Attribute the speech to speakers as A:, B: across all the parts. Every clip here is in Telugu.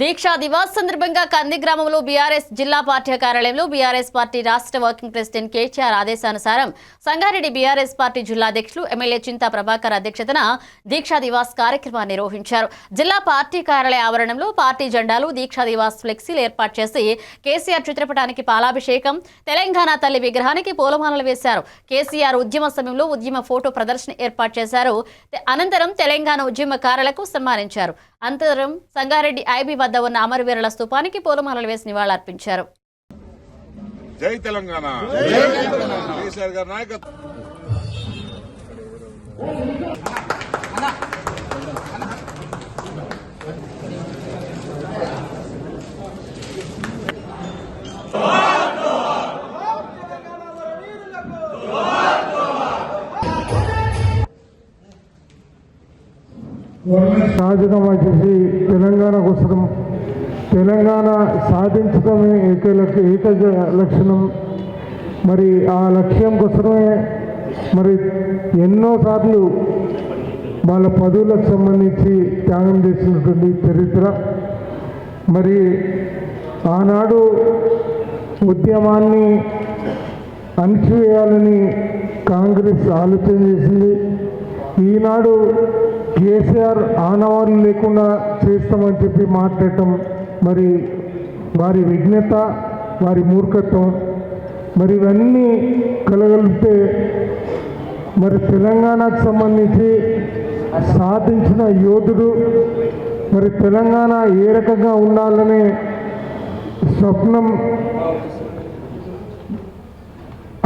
A: దీక్షా దివాస్ సందర్భంగా కంది గ్రామంలో బీఆర్ఎస్ జిల్లా పార్టీ కార్యాలయంలో బీఆర్ఎస్ పార్టీ రాష్ట్ర వర్కింగ్ ప్రెసిడెంట్ కేటీఆర్ ఆదేశానుసారం సంగారెడ్డి బీఆర్ఎస్ పార్టీ జిల్లా అధ్యక్షులు ఎమ్మెల్యే చింతా ప్రభాకర్ అధ్యక్షతన దీక్షా దివాస్ కార్యక్రమాన్ని నిర్వహించారు. జిల్లా పార్టీ కార్యాలయ ఆవరణంలో పార్టీ జెండాలు దీక్షా దివాస్ ఫ్లెక్సీలు ఏర్పాటు చేసి కేసీఆర్ చిత్రపటానికి పాలాభిషేకం తెలంగాణ తల్లి విగ్రహానికి పూలమాలలు వేశారు. కేసీఆర్ ఉద్యమ సమయంలో ఉద్యమ ఫోటో ప్రదర్శన ఏర్పాటు చేశారు. అనంతరం తెలంగాణ ఉద్యమకారులకు సన్మానించారు. అనంతరం సంగారెడ్డి ఐబీ వద్ద ఉన్న అమరవీరుల స్థూపానికి పూలమాలలు వేసి నివాళులర్పించారు.
B: జై తెలంగాణ. కేసీఆర్ గారి నాయకత్వం.
C: సహజంగా వచ్చేసి తెలంగాణ కోసం. తెలంగాణ సాధించడమే ఏక లక్- ఏక లక్షణం. మరి ఆ లక్ష్యం కోసమే మరి ఎన్నోసార్లు వాళ్ళ పదవులకు సంబంధించి త్యాగం చేసినటువంటి చరిత్ర. మరి ఆనాడు ఉద్యమాన్ని అణిచివేయాలని కాంగ్రెస్ ఆలోచన చేసింది. ఈనాడు కేసీఆర్ ఆనవాళ్ళు లేకుండా చేస్తామని చెప్పి మాట్లాడటం మరి వారి విఘ్నత వారి మూర్ఖత్వం మరి ఇవన్నీ కలగలిపితే మరి తెలంగాణకు సంబంధించి సాధించిన యోధుడు మరి తెలంగాణ ఏ రకంగా ఉండాలనే స్వప్నం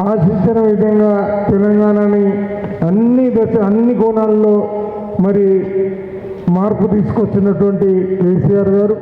C: ఆశించిన విధంగా తెలంగాణని అన్ని దశ అన్ని కోణాల్లో మరి మార్పు తీసుకొచ్చినటువంటి కేసీఆర్ గారు